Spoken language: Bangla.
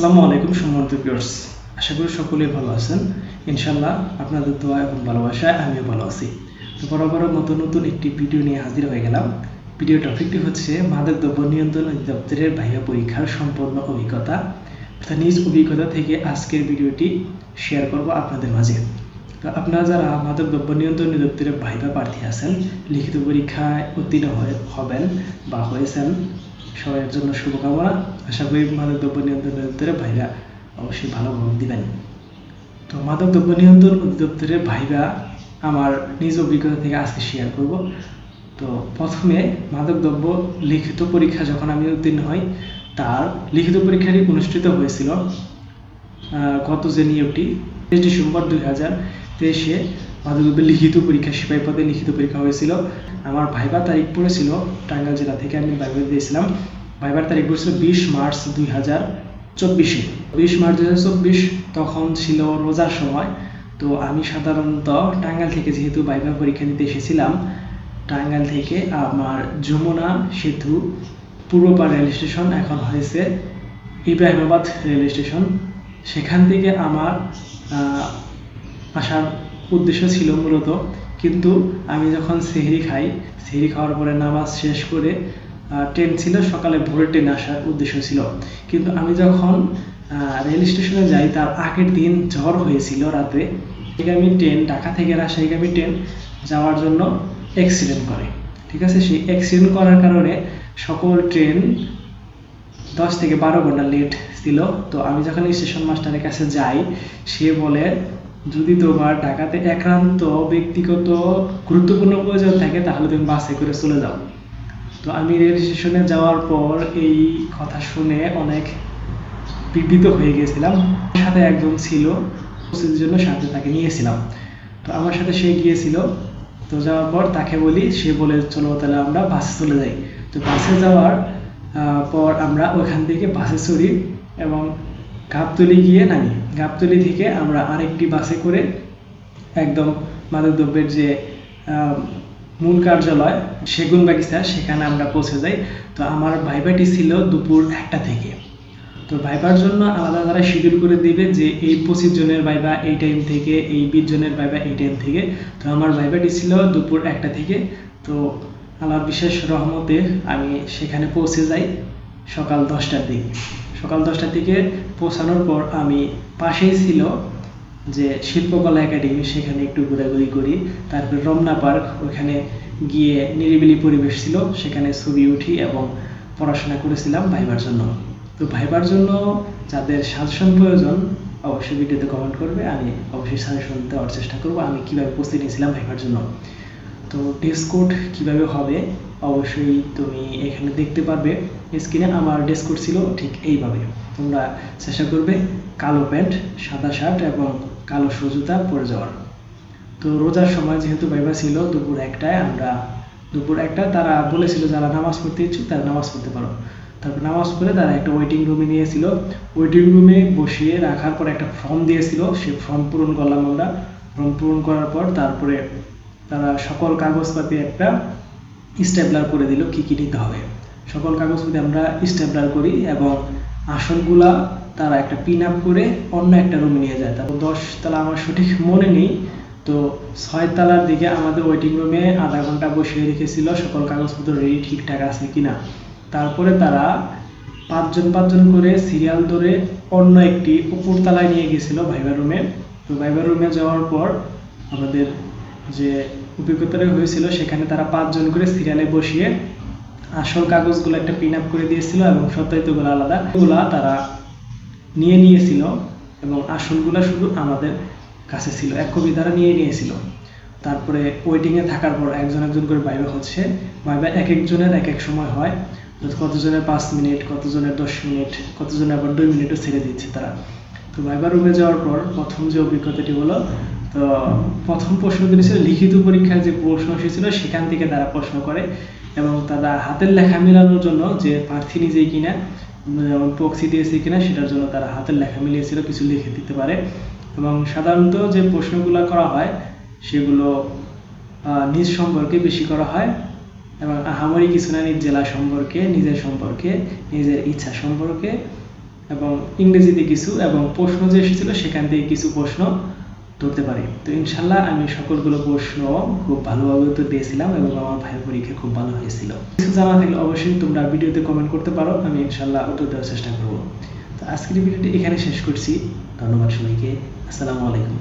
আসসালামু আলাইকুম সম্মানিত ভিউয়ার্স, আশা করি সকলেই ভালো আছেন। ইনশাল্লাহ আপনাদের দোয়া এবং ভালোবাসায় আমিও ভালো আছি। তো বরাবর নতুন নতুন একটি ভিডিও নিয়ে হাজির হয়ে গেলাম। ভিডিও টপিকটি হচ্ছে মাদক দ্রব্য নিয়ন্ত্রণ অধিদপ্তরের ভাইয়া পরীক্ষার সম্পূর্ণ অভিজ্ঞতা। অর্থাৎ নিজ অভিজ্ঞতা থেকে আজকের ভিডিওটি শেয়ার করব আপনাদের মাঝে। তো আপনারা যারা মাদক দ্রব্য নিয়ন্ত্রণ অধিদপ্তরের ভাইবা প্রার্থী আছেন, লিখিত পরীক্ষায় উত্তীর্ণ হবেন বা হয়েছেন সবার জন্য শুভকামনা। আশা করি মাদক দ্রব্য নিয়ন্ত্রণ অধিদপ্তরের ভাইরা অবশ্যই ভালো ভোট দিবেন। তো মাদক দ্রব্য নিয়ন্ত্রণ অধিদপ্তরের ভাইরা আমার নিজ অভিজ্ঞতা থেকে আজকে শেয়ার করব। তো প্রথমে মাদক দ্রব্য লিখিত পরীক্ষা যখন আমি উত্তীর্ণ হই, তার লিখিত পরীক্ষাটি অনুষ্ঠিত হয়েছিল গত যে নিয়োগটি ডিসেম্বর দুই হাজার তেইশে মাদকদ্রব্যের লিখিত পরীক্ষা, সিপাহী পদে লিখিত পরীক্ষা হয়েছিল। আমার ভাইবা তারিখ পড়েছিল টাঙ্গাইল জেলা থেকে, আমি ভাইবা দিয়েছিলাম। ভাইবার তারিখ পড়েছিল বিশ মার্চ দুই হাজার চব্বিশে। বিশ মার্চ দুই হাজার চব্বিশ তখন ছিল রোজার সময়। তো আমি সাধারণত টাঙ্গাইল থেকে যেহেতু ভাইবা পরীক্ষা দিতে এসেছিলাম, টাঙ্গাইল থেকে আমার যমুনা সেতু পূর্বপাড় রেল স্টেশন, এখন হয়েছে ইব্রাহিমাবাদ রেল স্টেশন। সেখান থেকে আমার আসার উদ্দেশ্য ছিল মূলত, কিন্তু আমি যখন সেহরি খাই, সেহরি খাওয়ার পরে নামাজ শেষ করে ট্রেন ছিল, সকালে ভোরের ট্রেনে আসার উদ্দেশ্য ছিল। কিন্তু আমি যখন রেল স্টেশনে যাই, তার আগের দিন ঝড় হয়েছিল রাতে। আমি ট্রেন ঢাকা থেকে রাজশাহীগামী ট্রেন যাওয়ার জন্য অ্যাক্সিডেন্ট করে। ঠিক আছে? সেই অ্যাক্সিডেন্ট করার কারণে সকল ট্রেন দশ থেকে বারো ঘণ্টা লেট ছিল। তো আমি যখন স্টেশন মাস্টারের কাছে যাই, সে বলে যদি তোমার ঢাকাতে একান্ত ব্যক্তিগত গুরুত্বপূর্ণ প্রয়োজন থাকে, তাহলে তুমি বাসে করে চলে যাও। তো আমি রেল স্টেশনে যাওয়ার পর এই কথা শুনে অনেক বিব্রত হয়ে গেছিলাম। সাথে একজন ছিল উপস্থিতির জন্য সাথে তাকে নিয়েছিলাম। তো আমার সাথে সে গিয়েছিল। তো যাওয়ার পর তাকে বলি, সে বলে, চলো তাহলে আমরা বাসে চলে যাই। তো বাসে যাওয়ার পর আমরা ওখান থেকে বাসে চড়ি এবং গাবতলি গিয়ে নামি। গাবতলি থেকে আমরা আরেকটি বাসে করে একদম মাদকদ্রব্যের যে মূল কার্যালয়, সেগুন বাগিচা, সেখানে আমরা পৌঁছে যাই। তো আমার ভাইবাটি ছিল দুপুর একটা থেকে। তো ভাইবার জন্য আলাদা তারা শিডিউল করে দিবে যে, এই পঁচিশ জনের ভাইবা এই টাইম থেকে, এই বিশ জনের ভাইবা এই টাইম থেকে। তো আমার ভাইবাটি ছিল দুপুর একটা থেকে। তো আল্লাহর বিশেষ রহমতে আমি সেখানে পৌঁছে যাই। সকাল দশটার দিকে। সকাল দশটার দিকে পৌঁছানোর পর আমি পাশেই ছিল যে শিল্পকলা একাডেমি, সেখানে একটু ঘোরাঘুরি করি। তারপর রমনা পার্ক, ওখানে গিয়ে নিরিবিলি পরিবেশ ছিল। সেখানে ছবি উঠি এবং পড়াশোনা করেছিলাম ভাইবার জন্য। তো ভাইবার জন্য যাদের সাজেশন প্রয়োজন, অবশ্যই ভিডিওতে কমেন্ট করবে। আমি অবশ্যই সাজেশন দেওয়ার চেষ্টা করব। আমি কীভাবে প্রস্তুতি নিয়েছিলাম ভাইবার জন্য। তো ড্রেস কোড কীভাবে হবে অবশ্যই তুমি এখানে দেখতে পারবে। স্ক্রিনে আমার ড্রেস ছিল ঠিক এইভাবে। তোমরা চেষ্টা করবে কালো প্যান্ট, সাদা শার্ট এবং কালো সুজুতা পরে যাওয়ার। তো রোজার সময় যেহেতু ভাইবা ছিল, দুপুর একটায় আমরা দুপুর একটা তারা বলেছিল যারা নামাজ পড়তে ইচ্ছুক তারা নামাজ পড়তে পারো। তারপর নামাজ পড়ে তারা একটা ওয়েটিং রুমে নিয়েছিল। ওয়েটিং রুমে বসিয়ে রাখার পর একটা ফর্ম দিয়েছিল। সেই ফর্ম পূরণ করলাম আমরা। ফর্ম পূরণ করার পর তারপরে তারা সকল কাগজপাতি একটা স্টেপলার করে দিল কি কি নিতে হবে। সকল কাগজপাতি আমরা স্টেপলার করি এবং আসনগুলা তারা একটা পিন আপ করে অন্য একটা রুমে নিয়ে যায়। তারপর দশ তালা আমার সঠিক মনে নেই, তো ছয় তালার দিকে আমাদের ওয়েটিং রুমে আধা ঘণ্টা বসিয়ে রেখেছিল, সকল কাগজপত্র রেডি ঠিকঠাক আছে কিনা। তারপরে তারা পাঁচজন পাঁচজন করে সিরিয়াল ধরে অন্য একটি উপর তলায় নিয়ে গেছিল ভাইবার রুমে তো ভাইবার রুমে যাওয়ার পর আমাদের যে অভিজ্ঞতাটা হয়েছিল, সেখানে তারা পাঁচজন করে সিরিয়ালে বসিয়ে আসল কাগজগুলো একটা পিন আপ করে দিয়েছিল এবং সত্যায়িতগুলো আলাদা। ওগুলা তারা নিয়ে নিয়েছিল এবং আসলগুলো শুধু আমাদের কাছে ছিল, এক কপি তারা নিয়ে নিয়েছিল। তারপরে ওয়েটিংয়ে থাকার পর একজন একজন করে বাইবে হচ্ছে বাইবে এক একজনের এক এক সময় হয় কতজনের পাঁচ মিনিট, কতজনের দশ মিনিট, কতজনের আবার দুই মিনিটও ছেড়ে দিচ্ছে তারা। তো ভাইবার রুমে যাওয়ার পর প্রথম যে অভিজ্ঞতাটি হলো তো প্রথম প্রশ্নগুলি ছিল লিখিত পরীক্ষার যে প্রশ্ন এসেছিল সেখান থেকে তারা প্রশ্ন করে এবং তারা হাতের লেখা মেলানোর জন্য যে প্রার্থী নিজেই কিনা, যেমন প্রক্সি দিয়েছে কিনা সেটার জন্য তারা হাতের লেখা মিলিয়েছিল, কিছু লিখে দিতে পারে। এবং সাধারণত যে প্রশ্নগুলো করা হয়, সেগুলো নিজ সম্পর্কে বেশি করা হয় এবং আহামরি কিছু না নিজ জেলা সম্পর্কে, নিজের সম্পর্কে, নিজের ইচ্ছা সম্পর্কে এবং ইংরেজিতে কিছু এবং প্রশ্ন যে এসেছিল সেখান থেকে কিছু প্রশ্ন ধরতে পারি। তো ইনশাল্লাহ আমি সকলগুলো প্রশ্ন খুব ভালোভাবে উত্তর দিয়েছিলাম এবং আমার ভাইয়ের পরীক্ষা খুব ভালো হয়েছিল। কিছু জানা থাকলে অবশ্যই তোমরা ভিডিওতে কমেন্ট করতে পারো, আমি ইনশাল্লাহ উত্তর দেওয়ার চেষ্টা করব। তো আজকের ভিডিওটি এখানে শেষ করছি। ধন্যবাদ সবাইকে। আসসালামু আলাইকুম।